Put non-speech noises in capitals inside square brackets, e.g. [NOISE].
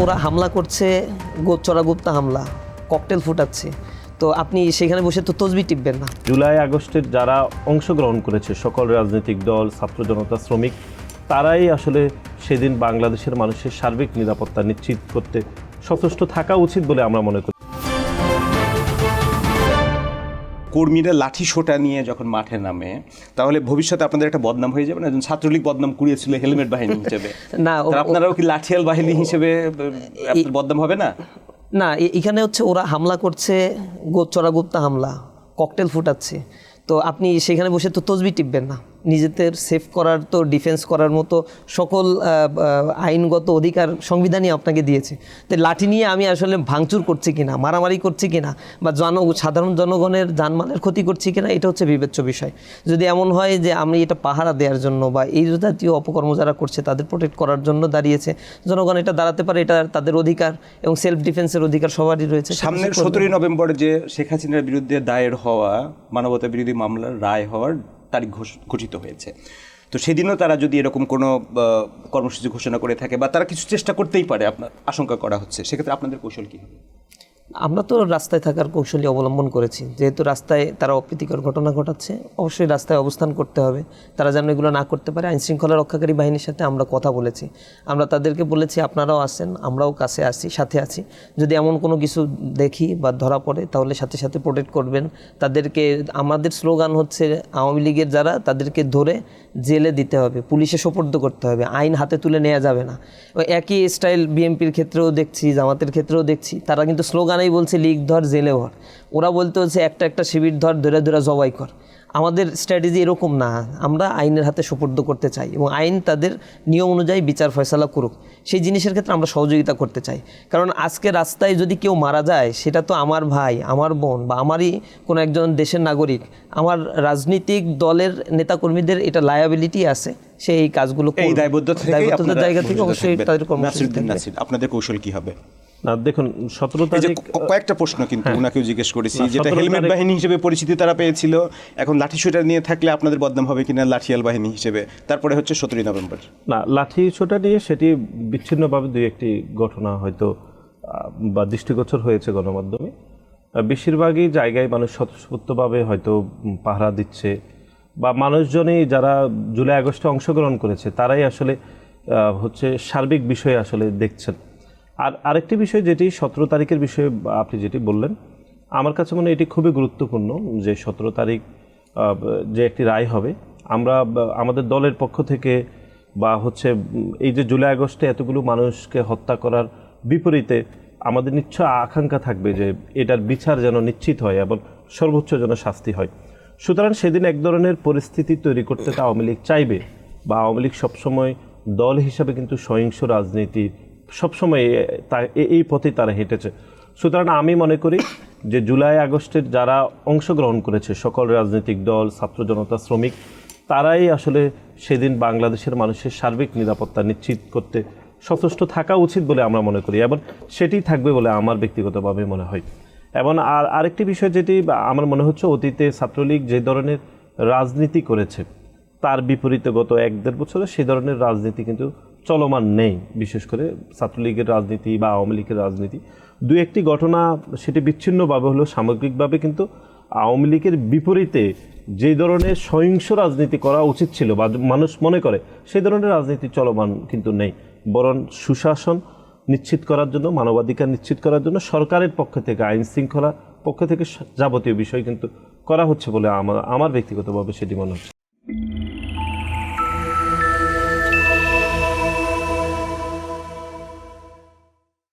ওরা হামলা করছে গোচরা গুপ্তা হামলা, ককটেল ফুটাচ্ছে। তো আপনি সেখানে বসে তো তসবি টিপবেন না। জুলাই আগস্টের যারা অংশগ্রহণ করেছে সকল রাজনৈতিক দল, ছাত্র জনতা, শ্রমিক, তারাই আসলে সেদিন বাংলাদেশের মানুষের সার্বিক নিরাপত্তা নিশ্চিত করতে সচেষ্ট থাকা উচিত বলে আমরা মনে করি। কর্মীরা লাঠি সোটা নিয়ে যখন মাঠে নামে তাহলে ভবিষ্যতে আপনাদের একটা বদনাম হয়ে যাবে না? একজন ছাত্রলীগ বদনাম কুড়িয়েছিল হেলমেট বাহিনী হিসেবে। [LAUGHS] না, আপনারাও কি লাঠিয়াল বাহিনী হিসেবে বদনাম হবে না? না এখানে হচ্ছে ওরা হামলা করছে গোচরা গুপ্তা হামলা ককটেল ফুটাচ্ছে। তো আপনি সেখানে বসে তো তসবি টিপবেন না। নিজেদের সেফ করার তো ডিফেন্স করার মতো সকল আইনগত অধিকার সংবিধানই আপনাকে দিয়েছে। তো লাঠি নিয়ে আমি আসলে ভাঙচুর করছি কিনা মারামারি করছি কিনা বা জন সাধারণ জনগণের যানমালের ক্ষতি করছি কিনা এটা হচ্ছে বিবেচ্য বিষয়। যদি এমন হয় যে আমি এটা পাহারা দেওয়ার জন্য বা এই জাতীয় অপকর্ম যারা করছে তাদের প্রোটেক্ট করার জন্য দাঁড়িয়েছে জনগণ এটা দাঁড়াতে পারে এটা তাদের অধিকার এবং সেলফ ডিফেন্সের অধিকার সবারই রয়েছে সামনের সতেরোই নভেম্বর যে শেখ হাসিনার বিরুদ্ধে দায়ের হওয়া মানবতা বিরোধী মামলার রায় হওয়ার তারিখ ঘোষ- ঘোষিত হয়েছে। তো সেদিনও তারা যদি এরকম কোনো কর্মসূচি ঘোষণা করে থাকে বা তারা কিছু চেষ্টা করতেই পারে, আপনার, আশঙ্কা করা হচ্ছে, সেক্ষেত্রে আপনাদের কৌশল কী? হবে আমরা তো রাস্তায় থাকার কৌশলী অবলম্বন করেছি। যেহেতু রাস্তায় তারা অপ্রীতিকর ঘটনা ঘটাচ্ছে, অবশ্যই রাস্তায় অবস্থান করতে হবে। তারা যেন এগুলো না করতে পারে আইন শৃঙ্খলা রক্ষাকারী বাহিনীর সাথে আমরা কথা বলেছি। আমরা তাদেরকে বলেছি, আপনারাও আসেন, আমরাও কাছে আসি, সাথে আছি। যদি এমন কোনো কিছু দেখি বা ধরা পড়ে, তাহলে সাথে সাথে প্রোটেক্ট করবেন। তাদেরকে, আমাদের স্লোগান হচ্ছে, আওয়ামী লীগের যারা, তাদেরকে ধরে জেলে দিতে হবে, পুলিশে সোপর্দ করতে হবে, আইন হাতে তুলে নেওয়া যাবে না। একই স্টাইল বিএনপির ক্ষেত্রেও দেখছি, জামাতের ক্ষেত্রেও দেখছি, তারা কিন্তু স্লোগানেই বলছে লীগ ধর জেলে ভর ওরা বলতে হচ্ছে একটা একটা শিবির ধর ধরে ধরে জবাই কর। আমাদের স্ট্র্যাটেজি এরকম না। আমরা আইনের হাতে সোপর্দ করতে চাই এবং আইন তাদের নিয়ম অনুযায়ী বিচার ফয়সালা করুক। সেই জিনিসের ক্ষেত্রে আমরা সহযোগিতা করতে চাই। কারণ আজকে রাস্তায় যদি কেউ মারা যায় সেটা তো আমার ভাই আমার বোন বা আমারই কোনো একজন দেশের নাগরিক আমার রাজনৈতিক দলের নেতাকর্মীদের এটা লায়াবিলিটি আছে। সেই এই কাজগুলো দায়বদ্ধতার জায়গা থেকে অবশ্যই তাদের কর্মসূচি আপনাদের কৌশল কি হবে? না দেখুন সতেরো তারিখ কয়েকটা প্রশ্ন কিন্তু উনাকেও জিজ্ঞেস করেছি যেটা হেলমেট বাহিনী হিসেবে পরিচিতি তারা পেয়েছিল। এখন লাঠি সোটা নিয়ে থাকলে আপনাদের বদনাম হবে কিনা লাঠিয়াল বাহিনী হিসেবে? তারপরে হচ্ছে সতেরোই নভেম্বর। না লাঠি ছোটা নিয়ে সেটি বিচ্ছিন্নভাবে দুই একটি ঘটনা হয়তো বা দৃষ্টিগোচর হয়েছে গণমাধ্যমে। বেশিরভাগই জায়গায় মানুষ স্বতঃস্ফূর্তভাবে হয়তো পাহারা দিচ্ছে বা মানুষজনই যারা জুলাই আগস্টে অংশগ্রহণ করেছে তারাই আসলে আহ, হচ্ছে সার্বিক বিষয়ে আসলে দেখছেন। আর আরেকটি বিষয় যেটি সতেরো তারিখের বিষয়ে আপনি যেটি বললেন, আমার কাছে মনে এটি খুবই গুরুত্বপূর্ণ যে সতেরো তারিখ যে একটি রায় হবে। আমরা, আমাদের দলের পক্ষ থেকে বা হচ্ছে, এই যে জুলাই আগস্টে এতগুলো মানুষকে হত্যা করার বিপরীতে আমাদের নিশ্চয় আকাঙ্ক্ষা থাকবে যে এটার বিচার যেন নিশ্চিত হয় এবং সর্বোচ্চ যেন শাস্তি হয়। সুতরাং সেদিন এক ধরনের পরিস্থিতি তৈরি করতে তা আওয়ামী লীগ চাইবে বা আওয়ামী লীগ সবসময় দল হিসাবে কিন্তু সহিংস রাজনীতি সবসময় এই পথে তারা হেঁটেছে। সুতরাং আমি মনে করি যে জুলাই আগস্টের যারা অংশগ্রহণ করেছে, সকল রাজনৈতিক দল, ছাত্র জনতা, শ্রমিক, তারাই আসলে সেদিন বাংলাদেশের মানুষের সার্বিক নিরাপত্তা নিশ্চিত করতে সচেষ্ট থাকা উচিত বলে আমরা মনে করি এবং সেটি থাকবে বলে আমার ব্যক্তিগতভাবে মনে হয়। এবং আর আরেকটি বিষয় যেটি আমার মনে হচ্ছে, অতীতে ছাত্রলীগ যে ধরনের রাজনীতি করেছে, তার বিপরীতে গত এক দেড় বছরে সেই ধরনের রাজনীতি কিন্তু চলমান নেই, বিশেষ করে ছাত্রলীগের রাজনীতি বা আওয়ামী লীগের রাজনীতি। দু একটি ঘটনা সেটি বিচ্ছিন্নভাবে হলেও সামগ্রিকভাবে কিন্তু আওয়ামী লীগের বিপরীতে যে ধরনের সহিংস রাজনীতি করা উচিত ছিল বা মানুষ মনে করে সেই ধরনের রাজনীতি চলমান কিন্তু নেই। বরং সুশাসন নিশ্চিত করার জন্য, মানবাধিকার নিশ্চিত করার জন্য সরকারের পক্ষ থেকে, আইন শৃঙ্খলা পক্ষ থেকে যাবতীয় বিষয় কিন্তু করা হচ্ছে বলে আমার আমার ব্যক্তিগতভাবে সেটি মনে হচ্ছে।